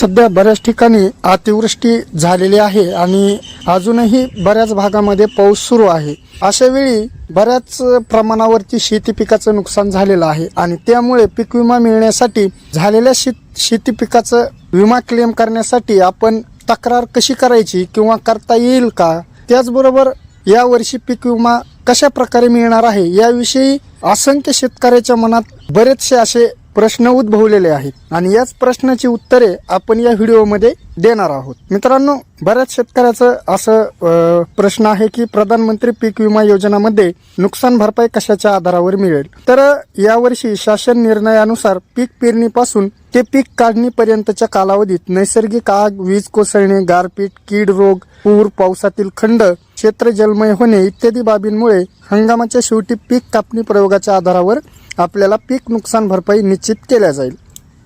सध्या बऱ्याच ठिकाणी अतिवृष्टी झालेली आहे आणि अजूनही बऱ्याच भागामध्ये पाऊस सुरू आहे. अशा वेळी बऱ्याच प्रमाणावरती शेती पिकाचं नुकसान झालेलं आहे आणि त्यामुळे पीक विमा मिळण्यासाठी झालेल्या शेत शेती पिकाचं विमा क्लेम करण्यासाठी आपण तक्रार कशी करायची किंवा करता येईल का? त्याचबरोबर यावर्षी पीक विमा कशा प्रकारे मिळणार आहे? याविषयी असंख्य शेतकऱ्याच्या मनात बरेचसे असे प्रश्न उद्भवलेले आहेत. आणि याच प्रश्नाची उत्तरे आपण या व्हिडिओमध्ये देणार आहोत. मित्रांनो बऱ्याच शेतकऱ्याचं असं प्रश्न आहे की प्रधानमंत्री पीक विमा योजनामध्ये नुकसान भरपाई कशाच्या आधारावर मिळेल? तर यावर्षी शासन निर्णयानुसार पीक पेरणीपासून ते पीक काढणीपर्यंतच्या कालावधीत नैसर्गिक आग वीज कोसळणे गारपीट कीड रोग पूर पावसातील खंड क्षेत्र जलमय होणे इत्यादी बाबींमुळे हंगामाच्या शेवटी पीक कापणी प्रयोगाच्या आधारावर आपल्याला पीक नुकसान भरपाई निश्चित केल्या जाईल.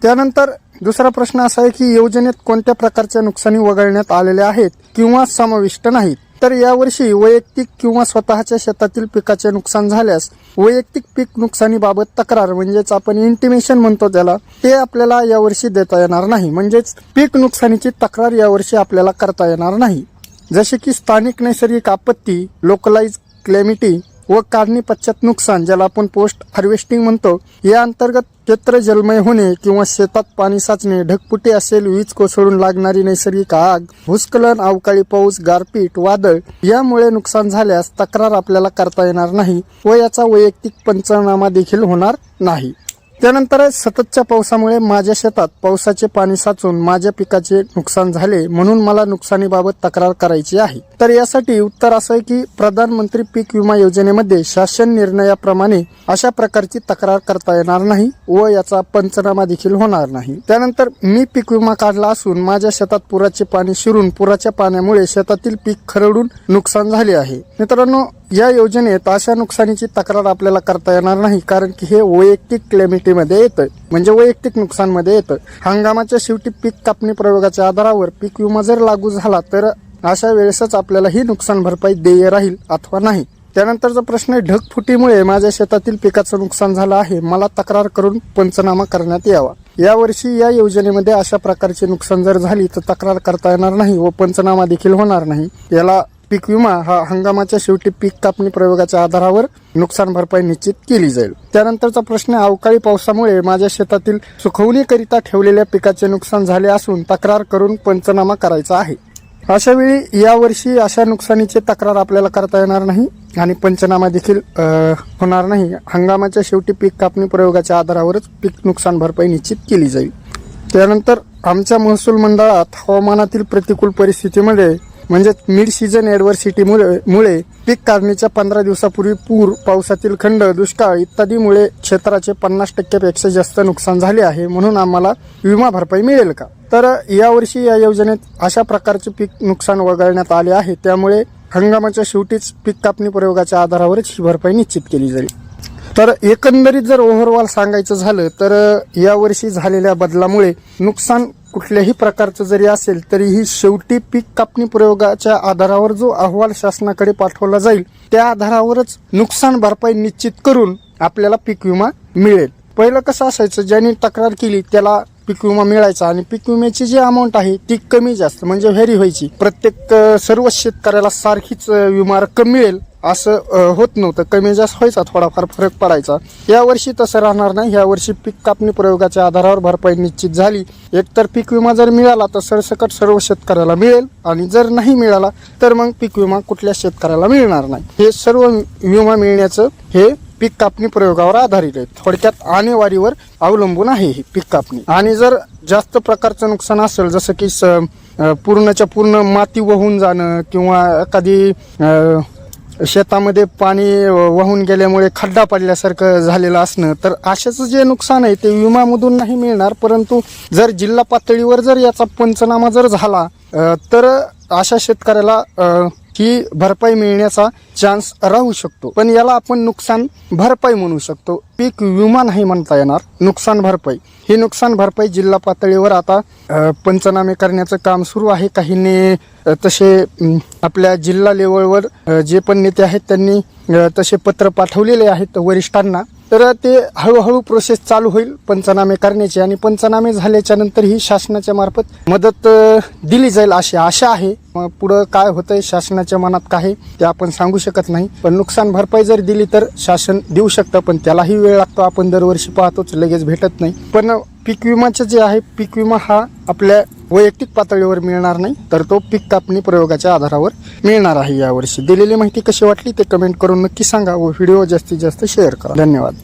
त्यानंतर दुसरा प्रश्न असा आहे की योजनेत कोणत्या प्रकारच्या नुकसानी वगळण्यात आलेल्या आहेत किंवा समाविष्ट नाहीत? तर यावर्षी वैयक्तिक किंवा स्वतःच्या शेतातील पिकाचे नुकसान झाल्यास वैयक्तिक पीक नुकसानीबाबत तक्रार म्हणजेच आपण इंटिमेशन म्हणतो त्याला ते आपल्याला यावर्षी देता येणार नाही. म्हणजेच पीक नुकसानीची तक्रार यावर्षी आपल्याला करता येणार नाही. जसे की स्थानिक नैसर्गिक आपत्ती लोकलाइज क्लेमिटी व काढणी पश्चात नुकसान ज्याला आपण पोस्ट हार्वेस्टिंग म्हणतो. या अंतर्गत क्षेत्र जलमय होणे किंवा शेतात पाणी साचणे ढगपुटी असेल वीज कोसळून लागणारी नैसर्गिक आग भूस्खलन अवकाळी पाऊस गारपीट वादळ यामुळे नुकसान झाल्यास तक्रार आपल्याला करता येणार नाही व याचा वैयक्तिक पंचनामा देखील होणार नाही. त्यानंतर सततच्या पावसामुळे माझ्या शेतात पावसाचे पाणी साचून माझ्या पिकाचे नुकसान झाले म्हणून मला नुकसानीबाबत तक्रार करायची आहे. तर यासाठी उत्तर असं आहे की प्रधानमंत्री पीक विमा योजनेमध्ये शासन निर्णयाप्रमाणे अशा प्रकारची तक्रार करता येणार नाही व याचा पंचनामा देखील होणार नाही. त्यानंतर मी पीक विमा काढला असून माझ्या शेतात पुराचे पाणी शिरून पुराच्या पाण्यामुळे शेतातील पीक खरडून नुकसान झाले आहे. मित्रांनो या योजनेत अशा नुकसानीची तक्रार आपल्याला करता येणार नाही कारण की हे वैयक्तिक क्लेमिटीमध्ये येतं म्हणजे वैयक्तिक नुकसानमध्ये येतं हंगामाच्या शेवटी पीक कापणी प्रयोगाच्या आधारावर पीक विमा जर लागू झाला तर अशा वेळेसच आपल्याला ही नुकसान भरपाई देय राहील अथवा नाही. त्यानंतरचा प्रश्न आहे ढगफुटीमुळे माझ्या शेतातील पिकाचं नुकसान झालं आहे मला तक्रार करून पंचनामा करण्यात यावा. यावर्षी या योजनेमध्ये अशा प्रकारची नुकसान जर झाली तर तक्रार करता येणार नाही व पंचनामा देखील होणार नाही. याला पीक विमा हा हंगामाच्या शेवटी पीक कापणी प्रयोगाच्या आधारावर नुकसान भरपाई निश्चित केली जाईल. त्यानंतरचा प्रश्न अवकाळी पावसामुळे माझ्या शेतातील सुखवणीकरिता ठेवलेल्या पिकाचे नुकसान झाले असून तक्रार करून पंचनामा करायचा आहे. अशा वेळी यावर्षी अशा नुकसानीची तक्रार आपल्याला करता येणार नाही आणि पंचनामा देखील होणार नाही. हंगामाच्या शेवटी पीक कापणी प्रयोगाच्या आधारावरच पीक नुकसान भरपाई निश्चित केली जाईल. त्यानंतर आमच्या महसूल मंडळात हवामानातील प्रतिकूल परिस्थितीमध्ये म्हणजेच मिड सीझन ॲडव्हर्सिटीमुळे मुळे पीक काढणीच्या पंधरा दिवसापूर्वी पूर पावसातील खंड दुष्काळ इत्यादीमुळे क्षेत्राचे पन्नास टक्क्यापेक्षा जास्त नुकसान झाले आहे म्हणून आम्हाला विमा भरपाई मिळेल का? तर यावर्षी या योजनेत अशा प्रकारचे पीक नुकसान वगळण्यात आले आहे. त्यामुळे हंगामाच्या शेवटीच पीक कापणी प्रयोगाच्या आधारावरच ही भरपाई निश्चित केली जाईल. तर एकंदरीत जर ओव्हरऑल सांगायचं झालं तर यावर्षी झालेल्या बदलामुळे नुकसान कुठल्याही प्रकारचं जरी असेल तरीही शेवटी पीक कापणी प्रयोगाच्या आधारावर जो अहवाल शासनाकडे पाठवला जाईल त्या आधारावरच नुकसान भरपाई निश्चित करून आपल्याला पीक विमा मिळेल. पहिलं कसं असायचं ज्यांनी तक्रार केली त्याला पीक विमा मिळायचा आणि पीक विम्याची जी अमाऊंट आहे ती कमी जास्त म्हणजे व्हेरी व्हायची. प्रत्येक सर्व शेतकऱ्याला सारखीच विमा रक्कम मिळेल. असं होत नव्हतं. कमी जास्त व्हायचा थोडाफार फरक पडायचा. यावर्षी तसं राहणार नाही. यावर्षी पीक कापणी प्रयोगाच्या आधारावर भरपाई निश्चित झाली. एकतर पीक विमा जर मिळाला तर सरसकट सर्व शेतकऱ्याला मिळेल. आणि जर नाही मिळाला तर मग पीक विमा कुठल्या शेतकऱ्याला मिळणार नाही. हे सर्व विमा मिळण्याचं हे पीक कापणी प्रयोगावर आधारित आहे. थोडक्यात आणेवारीवर अवलंबून आहे ही पीक कापणी. आणि जर जास्त प्रकारचं नुकसान असेल जसं की स- पूर्णच्या पूर्ण माती वाहून जाणं किंवा एखादी शेतामध्ये पाणी वाहून गेल्यामुळे खड्डा पडल्यासारखं झालेलं असणं तर अशाचं जे नुकसान आहे ते विमामधून नाही मिळणार. परंतु जर जिल्हा पातळीवर जर याचा पंचनामा जर झाला तर अशा शेतकऱ्याला ही भरपाई मिळण्याचा चान्स राहू शकतो. पण याला आपण नुकसान भरपाई म्हणू शकतो. पीक विमा नाही म्हणता येणार नुकसान भरपाई. ही नुकसान भरपाई जिल्हा पातळीवर आता पंचनामे करण्याचं काम सुरू आहे. काहींनी तसे आपल्या जिल्हा लेवलवर जे पण नेते आहेत त्यांनी तसे पत्र पाठवलेले आहेत वरिष्ठांना. तर ते हळूहळू प्रोसेस चालू होईल पंचनामे करण्याची आणि पंचनामे झाल्याच्यानंतर ही शासनाच्या मार्फत मदत दिली जाईल अशी आशा आहे. मग पुढं काय होतंय शासनाच्या मनात काय आहे ते आपण सांगू शकत नाही. पण नुकसान भरपाई जर दिली तर शासन देऊ शकतं पण त्यालाही वेळ लागतो आपण दरवर्षी पाहतोच लगेच भेटत नाही. पण पीक विमाचं जे आहे पीक विमा हा आपल्या वैयक्तिक पातळीवर मिळणार नाही तर तो पीक कापणी प्रयोगाच्या आधारावर मिळणार आहे यावर्षी. दिलेली माहिती कशी वाटली ते कमेंट करून नक्की सांगा व व्हिडिओ जास्तीत जास्त शेअर करा. धन्यवाद.